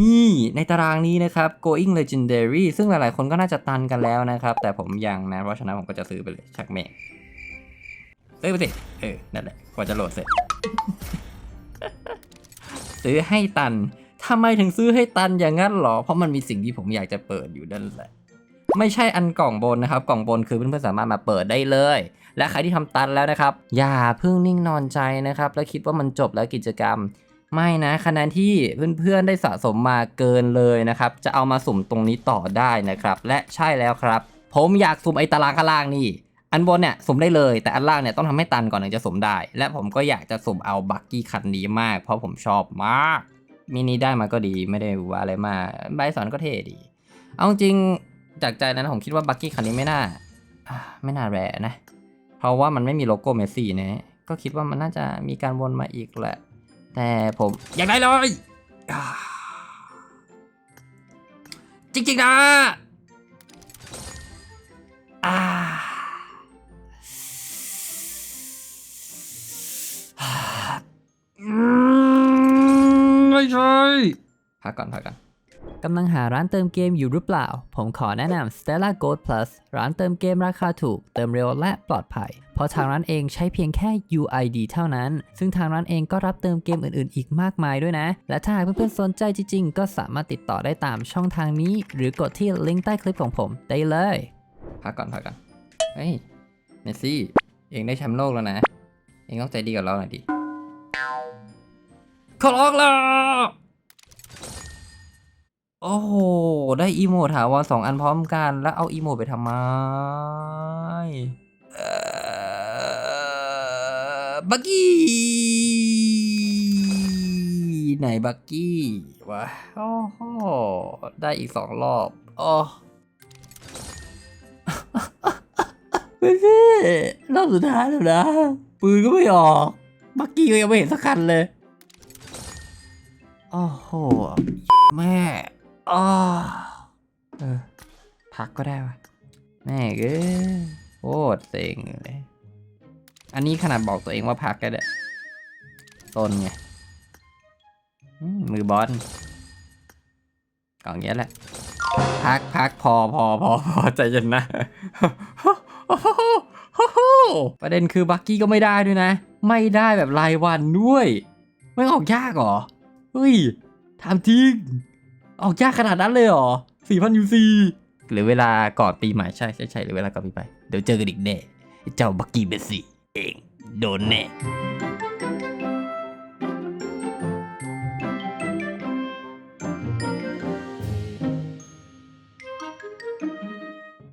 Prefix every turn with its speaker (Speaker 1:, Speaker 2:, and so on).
Speaker 1: นี่ในตารางนี้นะครับ going legendary ซึ่งหลายๆ คนก็น่าจะตันกันแล้วนะครับ แต่ผมยังนะ เพราะฉะนั้นผมก็จะซื้อไปเลยชักแม่งซื้อไปสิเออ นั่นแหละกว่าจะโหลดเสร็จ ซื้อให้ตันทำไมถึงซื้อให้ตันอย่างนั้นหรอ เพราะมันมีสิ่งที่ผมอยากจะเปิดอยู่นั่นแหละ ไม่ใช่อันกล่องบนนะครับ กล่องบนคือเพื่อนๆสามารถมาเปิดได้เลย และใครที่ทำตันแล้วนะครับ อย่าเพิ่งนิ่งนอนใจนะครับ แล้วคิดว่ามันจบแล้วกิจกรรม ไม่นะคะแนนที่เพื่อนๆได้สะสมมาเกินเลยนะครับ จะเอามาสุ่มตรงนี้ต่อได้นะครับ และใช่แล้วครับ ผมอยากสุ่มไอ้ตารางข้างล่างนี่ อันบนเนี่ยสุ่มได้เลย แต่อันล่างเนี่ยต้องทำให้ตันก่อนถึงจะสุ่มได้ และผมก็อยากจะสุ่มเอาบักกี้คันนี้มาก เพราะผมชอบมากมินิได้มาก็ดีไม่ได้ว่าอะไรมากใบสอนก็เท่ดี เอาจริงจากใจนั้นผมคิดว่าบักกี้คันนี้ไม่น่าไม่น่าแรนะ เพราะว่ามันไม่มีโลโก้เมสซี่นะก็คิดว่ามันน่าจะมีการวนมาอีกแหละ แต่ผมอยากได้เลยจริงๆนะอ่าอืมไม่ใช่พักก่อนพักก่อน
Speaker 2: กำลังหาร้านเติมเกมอยู่หรือเปล่า ผมขอแนะนำ Stella Gold Plus ร้านเติมเกมราคาถูก เติมเร็วและปลอดภัย เพราะทางร้านเองใช้เพียงแค่ UID เท่านั้น ซึ่งทางร้านเองก็รับเติมเกมอื่นๆ อีกมากมายด้วยนะ และถ้าหากเพื่อนๆสนใจจริงๆ ก็สามารถติดต่อได้ตามช่องทางนี้ หรือกดที่ลิงก์ใต้คลิปของผมได้เลย
Speaker 1: พักก่อนพักก่อน เฮ้ย เมสซี่ เองได้แชมป์โลกแล้วนะ เองต้องใจดีกับเราหน่อยดิขอร้องแล้ว โอ้โห ได้อีโมถาวรสองอันพร้อมกัน แล้วเอาอีโมไปทำไมเอ่อบักกี้ ไหนบักกี้วะโอ้โหได้อีกสองรอบโอ้ไม่ใช่รอบสุดท้ายแล้วนะ ปืนก็ไม่ออก บักกี้ก็ยังไม่เห็นสักคันเลย โอ้โห แม่ อ้อเออ พักก็ได้วะแม่เอ้ยโคตรเซ็งเลย อันนี้ขนาดบอกตัวเองว่าพักก็ได้ตนไงมือบอลกล่องเนี้ยแหละ พักพักพอพอพอพอใจเย็นนะประเด็นคือบักกี้ก็ไม่ได้ด้วยนะ ไม่ได้แบบรายวันด้วย ไม่ออกยากเหรอ เฮ้ยถามจริง ออกยากขนาดนั้นเลยเหรอสี่พันยูซีหรือเวลาก่อนปีใหม่ใช่ใช่ใช่หรือเวลาก่อนปีใหม่เดี๋ยวเจอกันอีกแน่เจ้าบักกี้เบสซี่เองโดนแน่